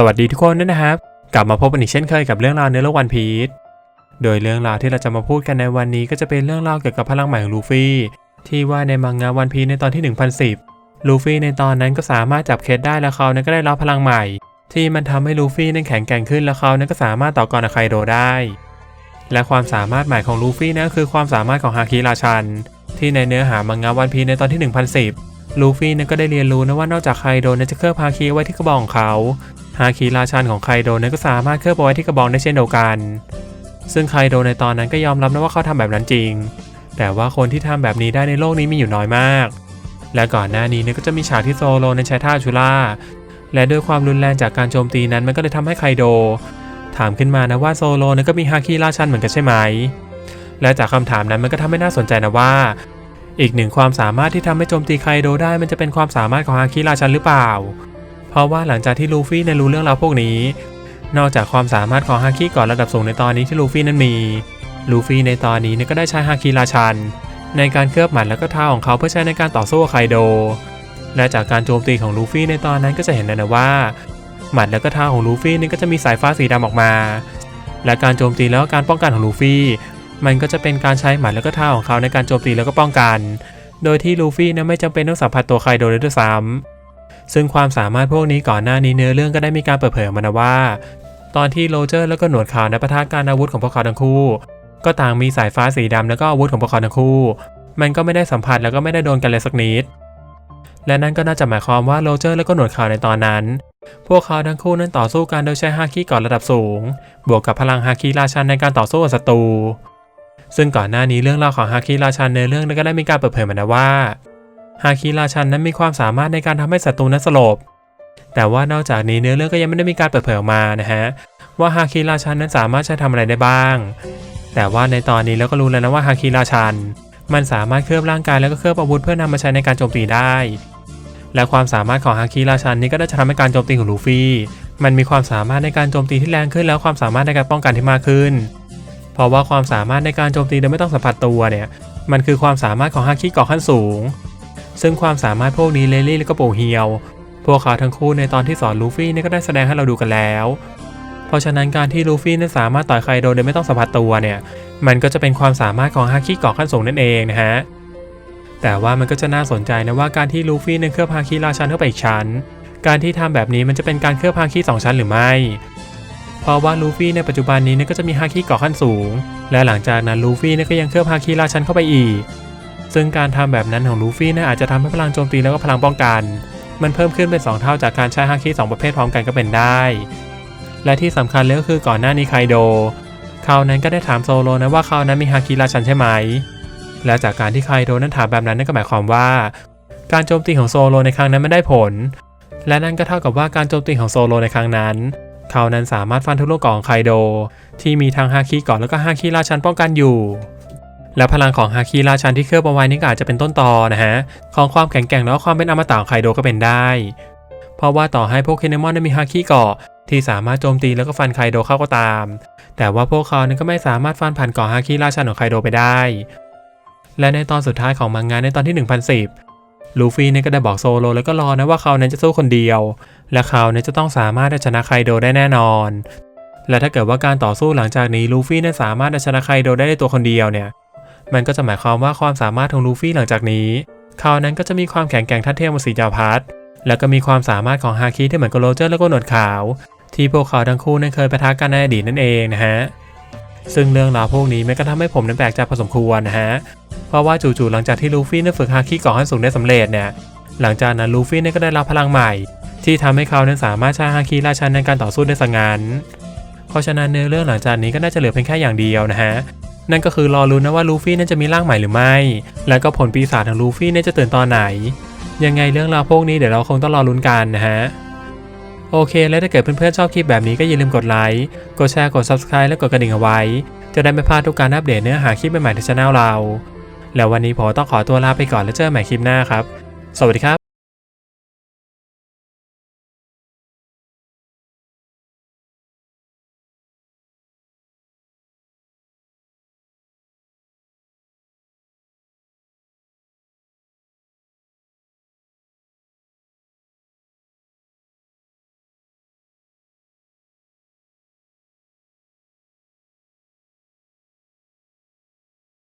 สวัสดีทุกคนด้วยนะครับ กลับมาพบกันอีกเช่นเคยกับเรื่องราวในโลกวันพีชโดยเรื่องราวที่เราจะมาพูดกันในวันนี้ก็จะเป็นเรื่องราวเกี่ยวกับพลังใหม่ของลูฟี่ที่ว่าในมังงะวันพีชในตอนที่ 1010 ลูฟี่ในตอนนั้นก็สามารถจับเคสได้และเขานั้นก็ได้รับพลังใหม่ ที่มันทำให้ลูฟี่นั้นแข็งแกร่งขึ้นและเขานั้นก็สามารถต่อกรกับไคโดได้ และความสามารถใหม่ของลูฟี่นั่นคือความสามารถของฮาคิราชัน ที่ในเนื้อหามังงะวันพีชในตอนที่ 1010ลูฟี่นั้นก็ได้เรียนรู้นะว่านอกจากไคโดนั้นจะเคลือบฮาคิไว้ที่กระบอกของเขา ฮาคิราชันของไคโดนั้นก็สามารถเคลือบเอาไว้ที่กระบอกได้เช่นเดียวกัน ซึ่งไคโดในตอนนั้นก็ยอมรับนะว่าเขาทำแบบนั้นจริง แต่ว่าคนที่ทำแบบนี้ได้ในโลกนี้มีอยู่น้อยมาก และก่อนหน้านี้เนี่ยก็จะมีฉากที่โซโลนั้นใช้ท่าชูล่าและด้วยความรุนแรงจากการโจมตีนั้นมันก็เลยทำให้ไคโด ถามขึ้นมานะว่าโซโลนั้นก็มีฮาคิราชันเหมือนกันใช่ไหม และจากคำถามนั้นมันก็ทำให้น่าสนใจนะว่า อีกหนึ่งความสามารถที่ทำให้โจมตีไคโดได้มันจะเป็นความสามารถของฮาคิราชันหรือเปล่า เพราะว่าหลังจากที่ลูฟี่ได้รู้เรื่องราวพวกนี้ นอกจากความสามารถของฮาคิก่อนระดับสูงในตอนนี้ที่ลูฟี่นั้นมี ลูฟี่ในตอนนี้เนี่ยก็ได้ใช้ฮาคิราชัน ในการเคลือบหมัดแล้วก็เท้าของเขาเพื่อใช้ในการต่อสู้กับไคโด และจากการโจมตีของลูฟี่ในตอนนั้นก็จะเห็นได้นะว่า หมัดแล้วก็เท้าของลูฟี่นี่ก็จะมีสายฟ้าสีดำออกมา และการโจมตีแล้วก็การป้องกันของลูฟี่มันก็จะเป็นการใช้หมัดแล้วก็เท้าของเขาในการโจมตีแล้วก็ป้องกัน โดยที่ลูฟี่นั้นไม่จำเป็นต้องสัมผัสตัวไคโดเลยด้วยซ้ำ ซึ่งความสามารถพวกนี้ก่อนหน้านี้เนื้อเรื่องก็ได้มีการเปิดเผยออกมานะว่า ตอนที่โรเจอร์แล้วก็หนวดขาวในประทะการอาวุธของพวกเขาทั้งคู่ ก็ต่างมีสายฟ้าสีดำแล้วก็อาวุธของพวกเขาทั้งคู่ มันก็ไม่ได้สัมผัสแล้วก็ไม่ได้โดนกันเลยสักนิดและนั่นก็น่าจะหมายความว่าโรเจอร์แล้วก็หนวดขาวในตอนนั้น พวกเขาทั้งคู่นั้นต่อสู้กันโดยใช้ฮาคิก่อนระดับสูง บวกกับพลังฮาคิราชันในการต่อสู้กับศัตรูซึ่งก่อนหน้านี้เรื่องราวของฮาคิราชันในเรื่องนั้นก็ได้มีการเปิดเผยมานะว่า ฮาคิราชันนั้นมีความสามารถในการทำให้ศัตรูนั้นสลบ แต่ว่านอกจากนี้เนื้อเรื่องก็ยังไม่ได้มีการเปิดเผยออกมานะฮะว่าฮาคิราชันนั้นสามารถใช้ทำอะไรได้บ้าง แต่ว่าในตอนนี้เราก็รู้แล้วนะว่าฮาคิราชัน มันสามารถเคลือบร่างกายแล้วก็เคลือบอาวุธเพื่อนำมาใช้ในการโจมตีได้ และความสามารถของฮาคิราชันนี้ก็ได้จะทำให้การโจมตีของลูฟี่ มันมีความสามารถในการโจมตีที่แรงขึ้น แล้วความสามารถในการป้องกันที่มากขึ้น เพราะว่าความสามารถในการโจมตีโดยไม่ต้องสัมผัสตัวเนี่ยมันคือความสามารถของฮาคิเกาะขั้นสูง ซึ่งความสามารถพวกนี้เลลี่และก็โปเฮียว พวกเขาทั้งคู่ในตอนที่สอนลูฟี่เนี่ยก็ได้แสดงให้เราดูกันแล้ว เพราะฉะนั้นการที่ลูฟี่นั้นสามารถต่อยไคโดโดยไม่ต้องสัมผัสตัวเนี่ย มันก็จะเป็นความสามารถของฮาคิเกาะขั้นสูงนั่นเองนะฮะ แต่ว่ามันก็จะน่าสนใจนะว่าการที่ลูฟี่นั้นเคลือบฮาคิราชันเข้าไปอีกชั้น การที่ทำแบบนี้มันจะเป็นการเคลือบฮาคิสองชั้นหรือไม่ เพราะว่าลูฟี่ในปัจจุบันนี้เนี่ยก็จะมีฮาคิเกาะขั้นสูง และหลังจากนั้นลูฟี่เนี่ยก็ยังเคลือบฮาคิราชันเข้าไปอีก ซึ่งการทำแบบนั้นของลูฟี่นี่ยอาจจะทำให้พลังโจมตีแล้วก็พลังป้องกัน มันเพิ่มขึ้นเป็น 2 เท่าจากการใช้ฮาคิ2ประเภทพร้อมกันก็เป็นได้ และที่สำคัญเลยก็คือก่อนหน้านี้ไคโดเขานั้นก็ได้ถามโซโลนะว่าเขานั้นมีฮาคิราชันใช่ไหม และจากการที่ไคโดนั้นถามแบบนั้นนั่นก็หมายความว่า การโจมตีของโซโลในครั้งนั้นไม่ได้ผล และนั่นก็เท่ากับว่าการโจมตีของโซโลในครั้งนั้นเขานั้นสามารถฟันทุลกเกของไคโด ที่มีทั้งฮาคิเกาะแล้วก็ฮาคิราชันป้องกันอยู่ และพลังของฮาคิราชันที่เคลือบเอาไว้นี่ก็อาจจะเป็นต้นตอนะฮะของความแข็งแกร่งแล้วความเป็นอมตะของไคโดก็เป็นได้ เพราะว่าต่อให้พวกเคนมอนได้มีฮาคิเกาะที่สามารถโจมตีแล้วก็ฟันไคโดเข้าก็ตาม แต่ว่าพวกเขานั้นก็ไม่สามารถฟันผ่านเกาะฮาคิราชันของไคโดไปได้ และในตอนสุดท้ายของมังงะในตอนที่ 1010 ลูฟี่เนี่ยก็ได้บอกโซโลแล้วก็รอนะว่าเขานั้นจะสู้คนเดียว และเขาเนี่ยจะต้องสามารถเอาชนะไคโดได้แน่นอน และถ้าเกิดว่าการต่อสู้หลังจากนี้ลูฟี่เนี่ยสามารถเอาชนะไคโดได้ด้วยตัวคนเดียวเนี่ย มันก็จะหมายความว่าความสามารถของลูฟี่หลังจากนี้เขานั้นก็จะมีความแข็งแกร่งทัดเทียมกับสีจาพัทแล้วก็มีความสามารถของฮาคิที่เหมือนกับโรเจอร์แล้วก็หนวดขาว ที่พวกเขาทั้งคู่นั้นเคยปะทะกันในอดีตนั่นเองนะฮะซึ่งเรื่องราวพวกนี้มันก็ทำให้ผมนั้นแปลกใจพอสมควรนะฮะเพราะว่าจู่ๆหลังจากที่ลูฟี่นั้นฝึกฮาคิกาะขั้นสูงได้สำเร็จเนี่ยหลังจากนั้นลูฟี่นี่ยก็ได้รับพลังใหม่ ที่ทำให้เขานั้นสามารถใช้ฮาคิราชันในการต่อสู้ได้สังงานเพราะฉะนั้นเนื้อเรื่องหลังจากนี้ก็น่าจะเหลือเพียงแค่อย่างเดียวนะฮะ นั่นก็คือรอรุ้นนะว่าลูฟี่นั้นจะมีร่างใหม่หรือไม่ แล้วก็ผลปีศาจของลูฟี่เนี่ยจะตื่นตอนไหน ยังไงเรื่องราวพวกนี้เดี๋ยวเราคงต้องรอลุ้นกันนะฮะโอเค แล้วถ้าเกิดเพื่อนๆชอบคลิปแบบนี้ก็อย่าลืมกดไลค์ กดแชร์ กด Subscribe และกดกระดิ่งเอาไว้ จะได้ไม่พลาดทุกการอัปเดตเนื้อหาคลิปใหม่ๆในช่องเรา แล้ววันนี้ผมต้องขอตัวลาไปก่อนแล้วเจอกันใหม่คลิปหน้าครับ สวัสดีครับ